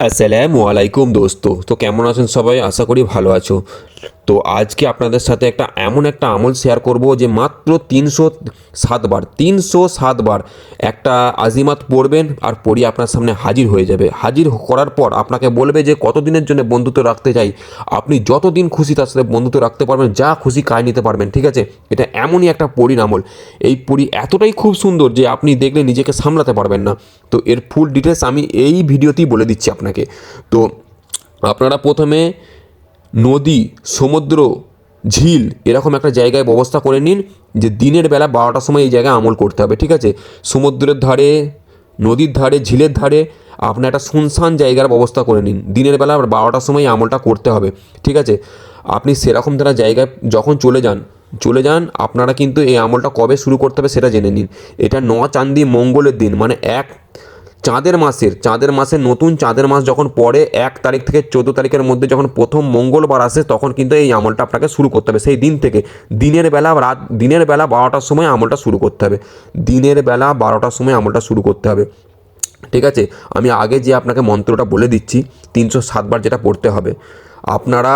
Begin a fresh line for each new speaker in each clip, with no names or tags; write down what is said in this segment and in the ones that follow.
আসসালামু আলাইকুম দোস্ত। তো কেমন আছেন সবাই? আশা করি ভালো আছো। তো আজকে আপনাদের সাথে একটা এমন একটা আমল শেয়ার করব যে মাত্র তিনশো সাতবার তিনশো সাতবার একটা আজিমাত পড়বেন আর পড়ি আপনার সামনে হাজির হয়ে যাবে। হাজির করার পর আপনাকে বলবে যে কতদিনের জন্য বন্ধুত্ব রাখতে চাই। আপনি যতদিন খুশি তার সাথে বন্ধুত্ব রাখতে পারবেন, যা খুশি কাজ নিতে পারবেন, ঠিক আছে? এটা এমনই একটা পরির আমল। এই পরি এতটাই খুব সুন্দর যে আপনি দেখলে নিজেকে সামলাতে পারবেন না। তো এর ফুল ডিটেলস আমি এই ভিডিওতেই বলে দিচ্ছি আপনাকে। তো আপনারা প্রথমে নদী, সমুদ্র, ঝিল এরকম একটা জায়গায় ব্যবস্থা করে নিন যে দিনের বেলা বারোটার সময় এই জায়গায় আমল করতে হবে, ঠিক আছে? সমুদ্রের ধারে, নদীর ধারে, ঝিলের ধারে আপনি একটা শুনশান জায়গার ব্যবস্থা করে নিন। দিনের বেলা বারোটার সময় আমলটা করতে হবে, ঠিক আছে? আপনি সেরকম ধারা জায়গায় যখন চলে যান চলে যান, আপনারা কিন্তু এই আমলটা কবে শুরু করতে হবে সেটা জেনে নিন। এটা ন চান্দি মঙ্গলের দিন মানে এক চাঁদের মাসের চাঁদের মাসের নতুন চাঁদের মাস যখন পড়ে, এক তারিখ থেকে চোদ্দ তারিখের মধ্যে যখন প্রথম মঙ্গলবার আসে, তখন কিন্তু এই আমলটা আপনাকে শুরু করতে হবে। সেই দিন থেকে দিনের বেলা, রাত, দিনের বেলা বারোটার সময় আমলটা শুরু করতে হবে। দিনের বেলা বারোটার সময় আমলটা শুরু করতে হবে। ঠিক আছে? আমি আগে যে আপনাকে মন্ত্রটা বলে দিচ্ছি, তিনশো সাতবার যেটা পড়তে হবে, আপনারা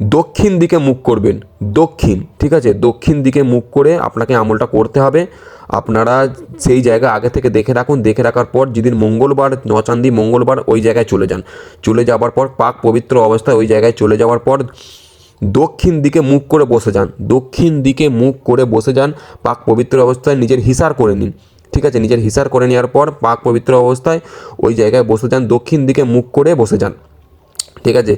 দক্ষিণ দিকে মুখ করবেন। দক্ষিণ, ঠিক আছে? দক্ষিণ দিকে মুখ করে আপনাকে আমলটা করতে হবে। আপনারা সেই জায়গা আগে থেকে দেখে রাখুন, দেখে রাখার পর যেদিন মঙ্গলবার, নচান্দি মঙ্গলবার ওই জায়গায় চলে যান। চলে যাওয়ার পর পাক পবিত্র অবস্থায় ওই জায়গায় চলে যাওয়ার পর দক্ষিণ দিকে মুখ করে বসে যান। দক্ষিণ দিকে মুখ করে বসে যান, পাক পবিত্র অবস্থায় নিজের হিসার করে নিন। ঠিক আছে, নিজের হিসার করে নেওয়ার পর পাক পবিত্র অবস্থায় ওই জায়গায় বসে যান, দক্ষিণ দিকে মুখ করে বসে যান। ঠিক আছে?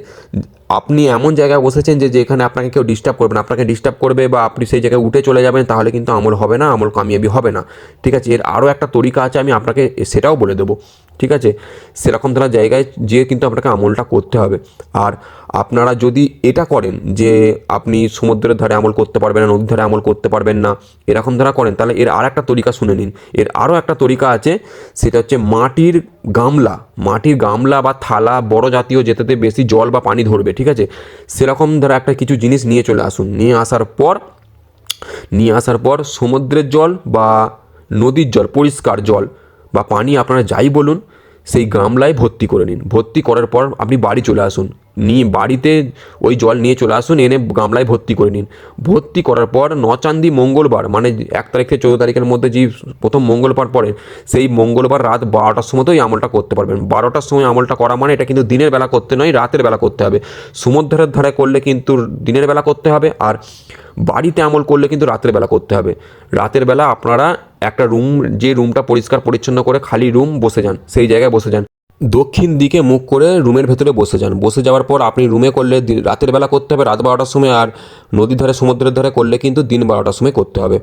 আপনি এমন জায়গায় বসেছেন যে যেখানে আপনাকে কেউ ডিস্টার্ব করবে না। আপনাকে ডিস্টার্ব করবে বা আপনি সেই জায়গায় উঠে চলে যাবেন, তাহলে কিন্তু আমল হবে না, আমল কামিয়াবি হবে না। ঠিক আছে? এর আরও একটা তরিকা আছে, আমি আপনাকে সেটাও বলে দেবো। ঠিক আছে? সেরকম ধরা জায়গায় যেয়ে কিন্তু আপনাকে আমলটা করতে হবে। আর আপনারা যদি এটা করেন যে আপনি সমুদ্রের ধারে আমল করতে পারবেন না, নদীর ধারে আমল করতে পারবেন না, এরকম ধারা করেন, তাহলে এর আর একটা তরিকা শুনে নিন। এর আরও একটা তরিকা আছে, সেটা হচ্ছে মাটির গামলা। মাটির গামলা বা থালা বড় জাতীয় যেটাতে বেশি জল বা পানি ধরবে, ঠিক আছে? সেরকম ধরা একটা কিছু জিনিস নিয়ে চলে আসুন। নিয়ে আসার পর, নিয়ে আসার পর সমুদ্রের জল বা নদীর জল, পরিষ্কার জল বা পানি আপনারা যাই বলুন, সেই গামলায় ভর্তি করে নিন। ভর্তি করার পর আপনি বাড়ি চলে আসুন। নিয়ে বাড়িতে ওই জল নিয়ে চলে আসুন, এনে গামলায় ভর্তি করে নিন। ভর্তি করার পর নচান্দি মঙ্গলবার মানে এক তারিখ থেকে চৌদ্দ তারিখের মধ্যে যে প্রথম মঙ্গলবার পড়ে, সেই মঙ্গলবার রাত বারোটার সময় তো এই আমলটা করতে পারবেন। বারোটার সময় আমলটা করা মানে এটা কিন্তু দিনের বেলা করতে নয়, রাতের বেলা করতে হবে। সমুদ্রের ধারে করলে কিন্তু দিনের বেলা করতে হবে, আর বাড়িতে আমল করলে কিন্তু রাতের বেলা করতে হবে। রাতের বেলা আপনারা একটা রুম যে রুমটা পরিষ্কার, পরিচ্ছন্ন করে খালি রুম বসে যান, সেই জায়গায় বসে যান। দক্ষিণ দিকে মুখ করে রুমের ভেতরে বসে যান। বসে যাওয়ার পর আপনি রুমে করলে রাতের বেলা করতে হবে, রাত বারোটার সময়, আর নদীর ধারে, সমুদ্রের ধারে করলে কিন্তু দিন বারোটার সময় করতে হবে।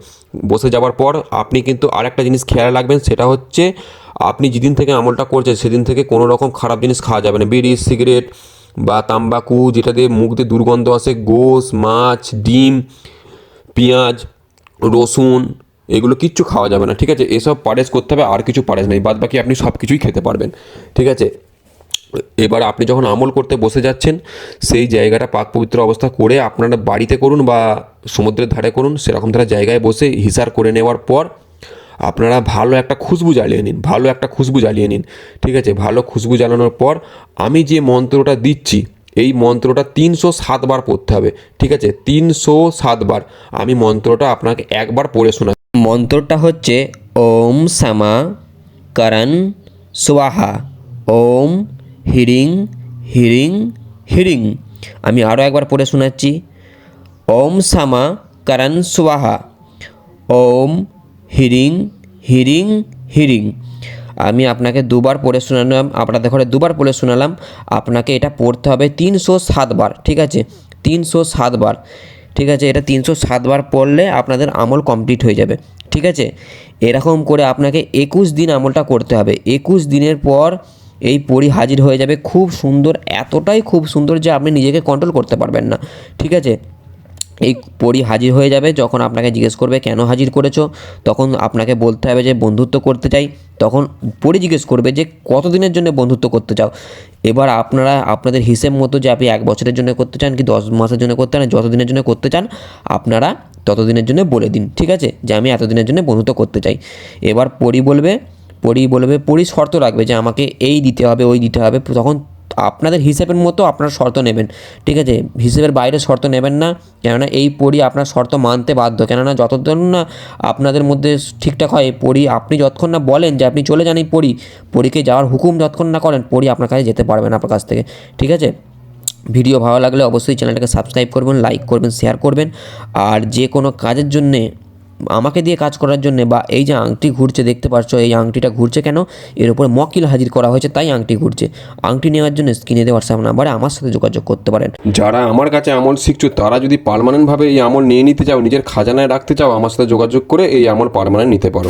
বসে যাওয়ার পর আপনি কিন্তু আরেকটা জিনিস খেয়াল রাখবেন, সেটা হচ্ছে আপনি যেদিন থেকে আমলটা করছেন, সেদিন থেকে কোনো রকম খারাপ জিনিস খাওয়া যাবে না। বিড়ি, সিগারেট বা তাম্বাকু, যেটা দিয়ে মুখ দিয়ে দুর্গন্ধ আসে গোস মাছ, ডিম, পেঁয়াজ, রসুন এগুলো কিচ্ছু খাওয়া যাবে না, ঠিক আছে? এসব পারেজ করতে হবে, আর কিছু পারেজ নেই, বাদ বাকি আপনি সব কিছুই খেতে পারবেন, ঠিক আছে? এবার আপনি যখন আমল করতে বসে যাচ্ছেন, সেই জায়গাটা পাক পবিত্র অবস্থা করে আপনারা বাড়িতে করুন বা সমুদ্রের ধারে করুন, সেরকম ধারা জায়গায় বসে হিসার করে নেওয়ার পর আপনারা ভালো একটা খুশবু জ্বালিয়ে নিন, ভালো একটা খুশবু জ্বালিয়ে নিন, ঠিক আছে? ভালো খুশবু জ্বালানোর পর আমি যে মন্ত্রটা দিচ্ছি, এই মন্ত্রটা তিনশো সাতবার পড়তে হবে, ঠিক আছে? তিনশো সাতবার আমি মন্ত্রটা আপনাকে একবার পড়ে শোনা
মন্ত্রটা হচ্ছে ওম সামা করণ সোয়াহা ওম হিরিং হিরিং হিরিং। আমি আরও একবার পড়ে শোনাচ্ছি। ওম সামা করণ সোয়াহা ওম হিরিং হিরিং হিরিং। আমি আপনাকে দুবার পড়ে শোনালাম, আপনাদের ঘরে দুবার পড়ে শোনালাম। আপনাকে এটা পড়তে হবে তিনশো সাতবার ঠিক আছে? তিনশো সাতবার ঠিক আছে? এটা তিনশো সাতবার পড়লে আপনাদের আমল কমপ্লিট হয়ে যাবে। ঠিক আছে? এরকম করে আপনাকে একুশ দিন আমলটা করতে হবে। একুশ দিনের পর এই পরি হাজির হয়ে যাবে। খুব সুন্দর, এতটাই খুব সুন্দর যে আপনি নিজেকে কন্ট্রোল করতে পারবেন না। ঠিক আছে? এই পরি হাজির হয়ে যাবে, যখন আপনাকে জিজ্ঞেস করবে, কেন হাজির করেছ? তখন আপনাকে বলতে হবে যে, বন্ধুত্ব করতে চাই। তখন পরি জিজ্ঞেস করবে যে, কতদিনের জন্য বন্ধুত্ব করতে চাও? এবার আপনারা, আপনাদের হিসেব মতো যে, আপনি এক বছরের জন্য করতে চান কি দশ মাসের জন্য করতে চান, যতদিনের জন্য করতে চান, আপনারা ততদিনের জন্য বলে দিন, ঠিক আছে? যে, আমি এতদিনের জন্য বন্ধুত্ব করতে চাই। এবার পরি বলবে
পরি বলবে, পরি শর্ত রাখবে যে, আমাকে এই দিতে হবে, ওই দিতে হবে। তখন আপনাদের হিসেবের মতো আপনারা শর্ত নেবেন, ঠিক আছে? হিসেবের বাইরে শর্ত নেবেন না, কেননা এই পড়ি আপনার শর্ত মানতে বাধ্য। কেননা যতক্ষণ না আপনাদের মধ্যে ঠিকঠাক হয় পড়ি আপনি যতক্ষণ না বলেন যে আপনি চলে যান এই পড়ি পরীকে যাওয়ার হুকুম যতক্ষণ না করেন, পরি আপনার কাছে যেতে পারবেন আপনার কাছ থেকে, ঠিক আছে? ভিডিও ভালো লাগলে অবশ্যই চ্যানেলটাকে সাবস্ক্রাইব করবেন, লাইক করবেন, শেয়ার করবেন, আর যে কোনো কাজের জন্যে আমাকে দিয়ে কাজ করার জন্য বা এই যে আংটি ঘুরছে, দেখতে পাচ্ছ এই আংটিটা ঘুরছে কেন? এর উপরে মকিল হাজির করা হয়েছে, তাই আংটি ঘুরছে। আংটি নেওয়ার জন্য স্ক্রিনে দেওয়ার হোয়াটসঅ্যাপ নাম্বারে আমার সাথে যোগাযোগ করতে পারেন।
যারা আমার কাছে আমল শিখছো, তারা যদি পারমানেন্টভাবে এই আমল নিয়ে নিতে চাও, নিজের খাজানায় রাখতে চাও, আমার সাথে যোগাযোগ করে এই আমল পারমানেন্ট নিতে পারো।